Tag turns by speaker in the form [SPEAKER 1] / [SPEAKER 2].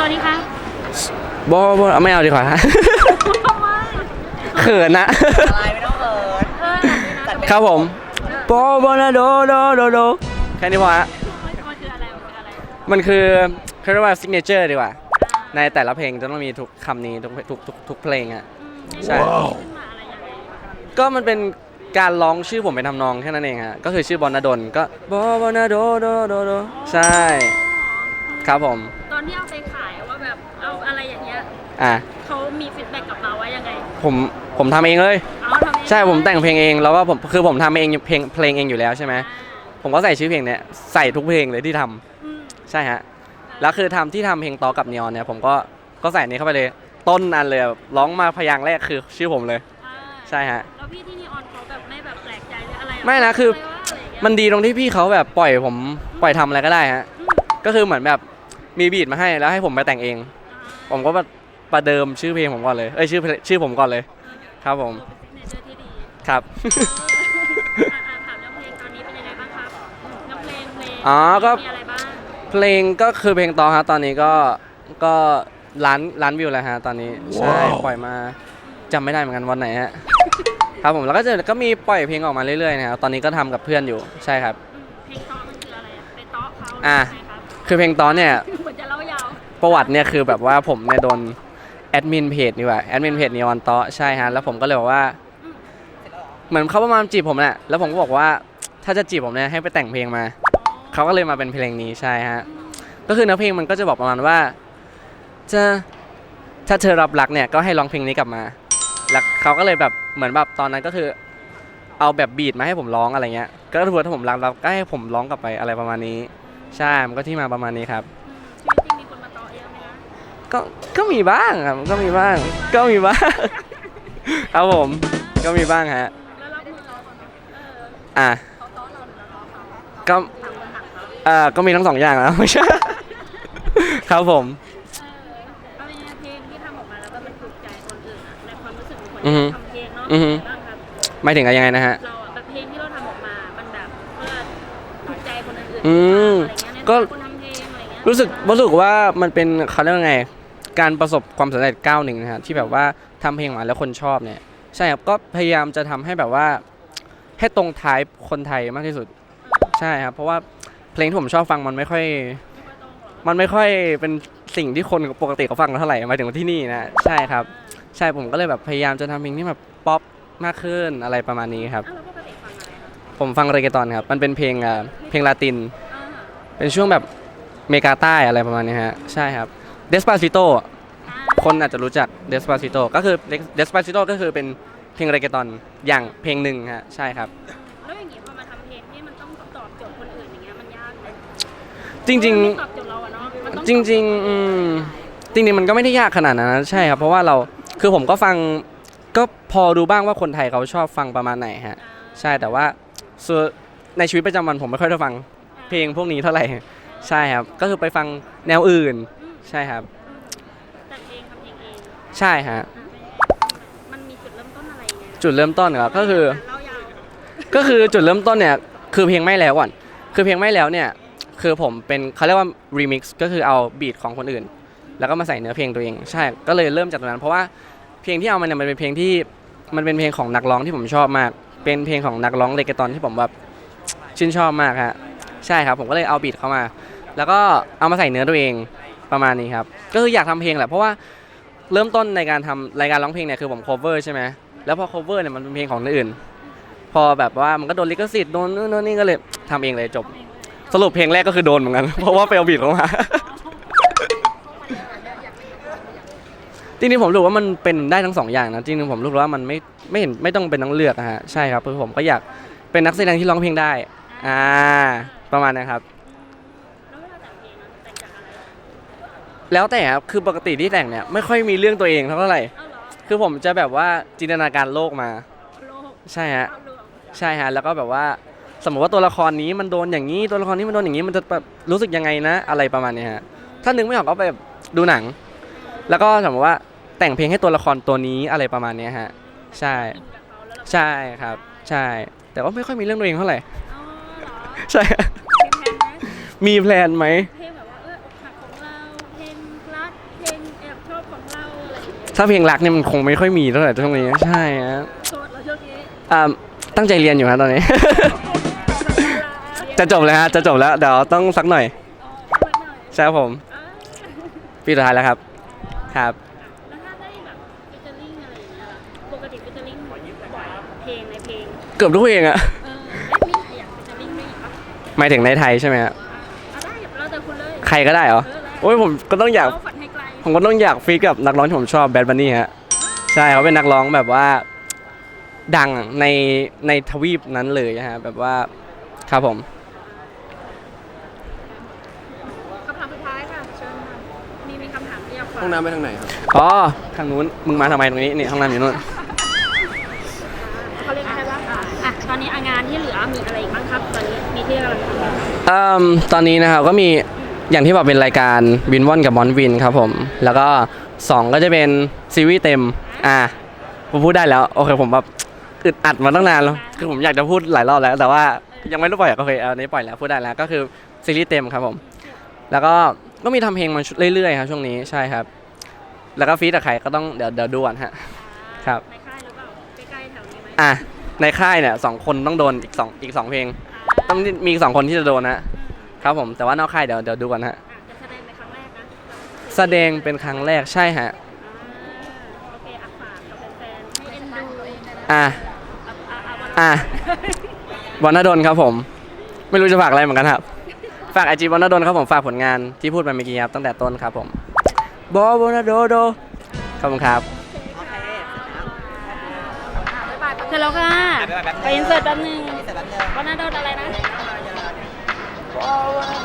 [SPEAKER 1] สวัสดีครับ
[SPEAKER 2] บอบอไม่เอาดีกว่าฮะ
[SPEAKER 1] ทำไม
[SPEAKER 2] เขินนะ
[SPEAKER 3] อะไรไม่ต้องเอิร์ด
[SPEAKER 1] เออ
[SPEAKER 3] จัดเป็น
[SPEAKER 2] ครับผมบอบอนาโดโดโดโดแค่นี้พอฮะ
[SPEAKER 1] มันคืออะไรมันคืออะไร
[SPEAKER 2] มันคือเขาเรียกว่าซิกเนเจอร์ดีกว่า ในแต่ละเพลงจะต้องมีทุกคำนี้ทุกทุกทุกทุกเพลงอะใช่
[SPEAKER 1] ขึ้นมาอะไรยังไง
[SPEAKER 2] ก็มันเป็นการร้องชื่อผมเป็นทำนองแค่นั้นเองฮะ ก็คือชื่อบอลนาดนก็บอบอนาโดโดโดโดใช่ ครับผม
[SPEAKER 1] ตอนที่เอาไปขายว่าแบบ เอาอะไรอย่างเงี้ย
[SPEAKER 2] อะ
[SPEAKER 1] เขามีฟีดแบ็กกับเราว่ายังไง
[SPEAKER 2] ผมผมทำเองเลย
[SPEAKER 1] เอาทำเอง
[SPEAKER 2] ใช่ผมแต่งเพลงเองแล้วก็ผมคือผมทำเองเพลงเพลงเองอยู่แล้วใช่ไหมผมก็ใส่ชื่อเพลงเนี้ยใส่ทุกเพลงเลยที่ทำ
[SPEAKER 1] อืม
[SPEAKER 2] ใช่ฮะแล้วคือทำที่ทำเพลงต่อกับนีออนเนี่ย ผมก็ก็ใส่นี้เข้าไปเลย ต้นอันเลยแบบร้องมาพยางค์แรกคือชื่อผมเลย
[SPEAKER 1] อ่า
[SPEAKER 2] ใช่ฮะ
[SPEAKER 1] แล้วพี่ที่นีออนเขาแบบไม่แบบแปลกใจหรืออะไรหร
[SPEAKER 2] ไม่นะคือ
[SPEAKER 1] เลยว่าอะไรอย่างเงี้ย
[SPEAKER 2] มันดีตรงที่พี่เขาแบบปล่อยผมปล่อยทำอะไรก็ได้ฮะ
[SPEAKER 1] อืม
[SPEAKER 2] ก็คือเหมือนแบบมีบีทมาให้แล้วให้ผมไปแต่งเอง ผมก็มาประเดิมชื่อเพลงผมก่อนเลย เอ้ยชื่อเพลงชื่อผมก่อนเลยครับผม
[SPEAKER 1] เป็นซิกเนเจอร์ที่ดี
[SPEAKER 2] ครับ
[SPEAKER 1] เอออะอะถามเรื่องเพลงตอนนี้เป็นยังไงบ้างครับเรื่องเพลงเพลง
[SPEAKER 2] อ๋อก็
[SPEAKER 1] มีอะไรบ้าง
[SPEAKER 2] เพลงก็คือเพลงต่อฮะตอนนี้ก็ก็ล้านล้านวิวแล้วฮะตอนนี้ ใช่ปล่อยมาจำไม่ได้เหมือนกันวันไหนฮะ ครับผมแล้วก็จะก็มีปล่อยเพลงออกมาเรื่อยๆนะครับตอนนี้ก็ทำกับเพื่อนอยู่ใช่ครับ
[SPEAKER 1] อืมเพลงเตาะมันคืออะไรอะเป็นเตาะเขา
[SPEAKER 2] อะ
[SPEAKER 1] ใช่ไหมครับ
[SPEAKER 2] คือเพลงตอนเนี่ย ประวัติเนี่ยคือแบบว่าผมเนี่ยโดนแอดมินเพจนี่ว่าแอดมินเพจนีออนโตะใช่ฮะแล้วผมก็เลยบอกว่าเหมือนเขาประมาณจีบผมแหละแล้วผมก็บอกว่าถ้าจะจีบผมเนี่ยให้ไปแต่งเพลงมาเขาก็เลยมาเป็นเพลงนี้ใช่ฮะก็คือเนื้อเพลงมันก็จะบอกประมาณว่า จะถ้าเธอรับรักเนี่ยก็ให้ร้องเพลงนี้กลับมาแล้วเขาก็เลยแบบเหมือนแบบตอนนั้นก็คือ เอาแบบบีทมาให้ผมร้องอะไรเงี้ย ก็ถือว่าถ้าผมรักแล้วก็ให้ผมร้องกลับไปอะไรประมาณนี้ ใช่ มันก็ที่มาประมาณนี้ครับ ก็ก็มีบ้างครับก็มีบ้าง ก็มีบ้างครับผมก็มีบ้างฮะ
[SPEAKER 1] แล้วรับมือเราก่อนไหมเออ
[SPEAKER 2] อะ
[SPEAKER 1] เขาเตาะเราหรือเราเตาะเขา
[SPEAKER 2] ก็
[SPEAKER 1] ต่างคนต่างเตาะ
[SPEAKER 2] เอ่อก็มีทั้งสองอย่างแล้วไม่ใช่ครับผม
[SPEAKER 1] เออเอาเป็นไงเพลงที่ทำออกมาแล้วก็มันถูกใจคนอื่นอะในความรู้สึกของคน
[SPEAKER 2] อือฮึ
[SPEAKER 1] ที่ทำเพลงเนาะ
[SPEAKER 2] อือฮึ
[SPEAKER 1] บ้างครับ
[SPEAKER 2] ไม่ถึงกับยังไงนะฮะ
[SPEAKER 1] เราอะแบบเพลงที่เราทำออกมามันแบบเพื่อถูกใจคนอื่นๆ
[SPEAKER 2] อืม
[SPEAKER 1] อะไรเงี้ยใน
[SPEAKER 2] ก็
[SPEAKER 1] ฐานะคนทำเพลงอะไรเงี้ย
[SPEAKER 2] รู้สึกรู้สึกว่ามันเป็นเขาเรียกว่าไง การประสบความสำเร็จก้าวหนึ่งนะฮะที่แบบว่าทำเพลงมาแล้วคนชอบเนี่ยใช่ครับก็พยายามจะทำให้แบบว่า ให้ตรงท้ายคนไทยมากที่สุด ใช่ครับเพราะว่าเพลงที่ผมชอบฟังมันไม่ค่อย มันไม่ค่อยเป็นสิ่งที่คนปกติเขาฟังเท่าไหร่มาถึงที่นี่นะใช่ครับ ใช่ผมก็เลยแบบพยายามจะทำเพลงที่แบบป๊อปมากขึ้นอะไรประมาณนี้ครับ ผมฟังเรเกตอนครับ มันเป็นเพลงอ่าเพลงลาติน เป็นช่วงแบบเมกาใต้อะไรประมาณนี้ฮะใช่ครับ Despacito
[SPEAKER 1] อ่า
[SPEAKER 2] คนอาจจะรู้จัก Despacito ก็คือ Despacito ก็คือเป็นเพลงเรเกตอนอย่างเพลงหนึ่งฮะใช่ครับ
[SPEAKER 1] แล้วอย่างงี้พอมาทำเพลงที่มันต้องตอบโจทย์คนอื่นอย่างเงี้ยมันยากไหม
[SPEAKER 2] จริง
[SPEAKER 1] มันไม่ตอบโจทย์เราอะเนาะมันต้อง
[SPEAKER 2] ๆจริงๆอืมจริงๆมันก็ไม่ได้ยากขนาดนั้นนะใช่ครับเพราะว่าเราคือผมก็ฟังก็พอดูบ้างว่าคนไทยเขาชอบฟังประมาณไหนฮะใช่แต่ว่าส่วนในชีวิตประจำวันผมไม่ค่อยได้ฟังเพลงพวกนี้เท่าไหร่ใช่ครับ ก็คือไปฟังแนวอื่น ใช่ครับ
[SPEAKER 1] แต่งเองทำเองเอง
[SPEAKER 2] ใช่ฮะ
[SPEAKER 1] มันมีจุดเริ่มต้นอะไรไง
[SPEAKER 2] จุดเริ่มต้นเหรอก็คือ
[SPEAKER 1] เล่ายาว
[SPEAKER 2] ก็คือจุดเริ่มต้นเนี่ยคือเพลงไม่แล้วก่อนคือเพลงไม่แล้วเนี่ยคือผมเป็นเขาเรียกว่า remix ก็คือเอาบีทของคนอื่น แล้วก็มาใส่เนื้อเพลงตัวเอง ใช่ก็เลยเริ่มจากตรงนั้นเพราะว่าเพลงที่เอามาเนี่ยมันเป็นเพลงที่มันเป็นเพลงของนักร้องที่ผมชอบมาก เป็นเพลงของนักร้องเรเกตอนที่ผมแบบชื่นชอบมากฮะใช่ครับผมก็เลยเอาบีทเข้ามา แล้วก็เอามาใส่เนื้อตัวเอง ประมาณนี้ครับ ก็คืออยากทำเพลงแหละ เพราะว่าเริ่มต้นในการทำรายการร้องเพลงเนี่ยคือผม cover ใช่ไหมแล้วพอ cover เนี่ยมันเป็นเพลงของคนอื่น พอแบบว่ามันก็โดนลิขสิทธิ์โดนนู่นนี่ก็เลยทำเองเลยจบ สรุปเพลงแรกก็คือโดนเหมือนกัน เพราะว่าไปเอาบีทเข้ามาจริงๆผมรู้ว่ามันเป็นได้ทั้งสองอย่างนะจริงๆผมรู้ว่ามันไม่ไม่เห็นไม่ต้องเป็นต้องเลือกอะฮะใช่ครับคือผมก็อยากเป็นนักแสดงที่ร้องเพลงได้ อ่า ประมาณนะครับ
[SPEAKER 1] แล้วเวลาแต่งเพลงอะแต่งจากอะไร
[SPEAKER 2] แล้วแต่ครับคือปกติที่แต่งเนี่ยไม่ค่อยมีเรื่องตัวเองเท่าไหร่
[SPEAKER 1] เอ้าเหรอ
[SPEAKER 2] คือผมจะแบบว่าจินตนาการโลกมา
[SPEAKER 1] โลก
[SPEAKER 2] ใช่ฮะ
[SPEAKER 1] ภาพรวม
[SPEAKER 2] ใช่ฮะ แล้วก็แบบว่าสมมติว่าตัวละครนี้มันโดนอย่างนี้ ตัวละครนี้มันโดนอย่างนี้ มันจะแบบรู้สึกยังไงนะ อะไรประมาณเนี้ยฮะ ถ้านึกไม่ออกก็ไปแบบดูหนัง แล้วก็สมมติว่าแต่งเพลงให้ตัวละครตัวนี้อะไรประมาณเนี้ยฮะ ใช่
[SPEAKER 1] อินกับเขาแล้วเรา
[SPEAKER 2] ใช่ครับ ใช่ แต่ว่าไม่ค่อยมีเรื่องตัวเองเท่าไหร่
[SPEAKER 1] อ๋อเหรอ
[SPEAKER 2] ใช่
[SPEAKER 1] เพลงแพนไหม
[SPEAKER 2] มีแพลนไหม
[SPEAKER 1] เพลงแบบว่าเอออกหักของเราเพลงรัก
[SPEAKER 2] ถ้าเพลงรักเนี่ยมันคงไม่ค่อยมีเท่าไหร่ช่วงนี้ใช่ฮะ
[SPEAKER 1] โสดแล้วช่วงนี้
[SPEAKER 2] อ่าตั้งใจเรียนอยู่ฮะตอนนี้ จะจบแล้วฮะจะจบแล้วเดี๋ยวต้องสักหน่อย
[SPEAKER 1] อ๋อสักหน่อย
[SPEAKER 2] ใช่ครับผม
[SPEAKER 1] อ่า
[SPEAKER 2] ปีสุดท้ายแล้วครับ ครับ
[SPEAKER 1] แล้วถ้าได้แบบฟิชเชอร์ลิงอะไรอย่างเงี้ยล่ะปกติฟิชเชอร์ลิงบ่อยเพลงในเพลง
[SPEAKER 2] เกือบทุกเพลงอะ
[SPEAKER 1] เออได้มีอยากฟิชเชอร์ลิงมีอีกปะ
[SPEAKER 2] หมายถึงในไทยใช่ไหมฮะ
[SPEAKER 1] เอาได้เราแต่คุณเลย
[SPEAKER 2] ใครก็ได้เหรอ
[SPEAKER 1] เออแล้ว
[SPEAKER 2] โอ้ยผมก็ต้องอยาก
[SPEAKER 1] เฝันให้ไกล
[SPEAKER 2] ผมก็ต้องอยากฟีดกับนักร้องที่ผมชอบแบดบันนี่ฮะใช่เขาเป็นนักร้องแบบว่าดังในในทวีปนั้นเลยฮะแบบว่าครับผม
[SPEAKER 1] คำถามสุดท้ายค่ะเชิญค่ะมีมีคำถามที่อยากฝาก
[SPEAKER 3] ห้องน้ำไปทางไหนครับ
[SPEAKER 2] อ๋อทางนู้นมึงมาทำไมตรงนี้นี่ห้องน้ำอยู่นู่น
[SPEAKER 1] เขาเรียกอะไรบ้างคะอะตอนนี้อะงานที่เหลือมีอะไรอีกบ้างครับ ตอนนี้มีที่กำลังทำอยู่
[SPEAKER 2] เอ่มตอนนี้นะครับก็มี อย่างที่บอกเป็นรายการวินวอนกับบอนวินครับผม แล้วก็ 2 ก็จะเป็นซีรีส์เต็ม อะผมพูดได้แล้ว โอเคผมแบบอึดอัดมาตั้งนานแล้ว คือผมอยากจะพูดหลายรอบแล้ว แต่ว่ายังไม่รู้ปล่อยโอเคเอาอันนี้ปล่อยแล้วพูดได้แล้วก็คือซีรีส์เต็มครับผม แล้วก็ก็มีทำเพลงมาเรื่อยๆครับช่วงนี้ใช่ครับ แล้วก็ฟีดกับใครก็ต้องเดี๋ยวเดี๋ยวดูก่อนฮะครับ
[SPEAKER 1] ในค่ายหรือเปล่าใกล้ๆแถวนี้ไหม
[SPEAKER 2] อะในค่ายเนี่ยสองคนต้องโดนอีกสองอีกสองเพลง ต้องมีอีกสองคนที่จะโดนนะ ครับผมแต่ว่านอกค่ายเดี๋ยวเดี๋ยวดูกันฮะ
[SPEAKER 1] อะจะแสดงในครั้งแรกนะ
[SPEAKER 2] แสดงเป็นครั้งแรกใช่ฮะ
[SPEAKER 1] อ่าโอเคอะฝากกับแฟนๆให้เอ็นดูเองนะ
[SPEAKER 2] อะ
[SPEAKER 1] อะอะวัน
[SPEAKER 2] อะบอลนดลครับผม ไม่รู้จะฝากอะไรเหมือนกันครับ ฝากไอจีบอลนดลครับผมฝากผลงานที่พูดไปเมื่อกี้ครับตั้งแต่ต้นครับผมบอบอลนโดโดขอบคุณครับ
[SPEAKER 1] เสร็จแล้วค่ะไปอินเสิร์ตแป๊บนึงวันนั้นโดนอะไรนะ power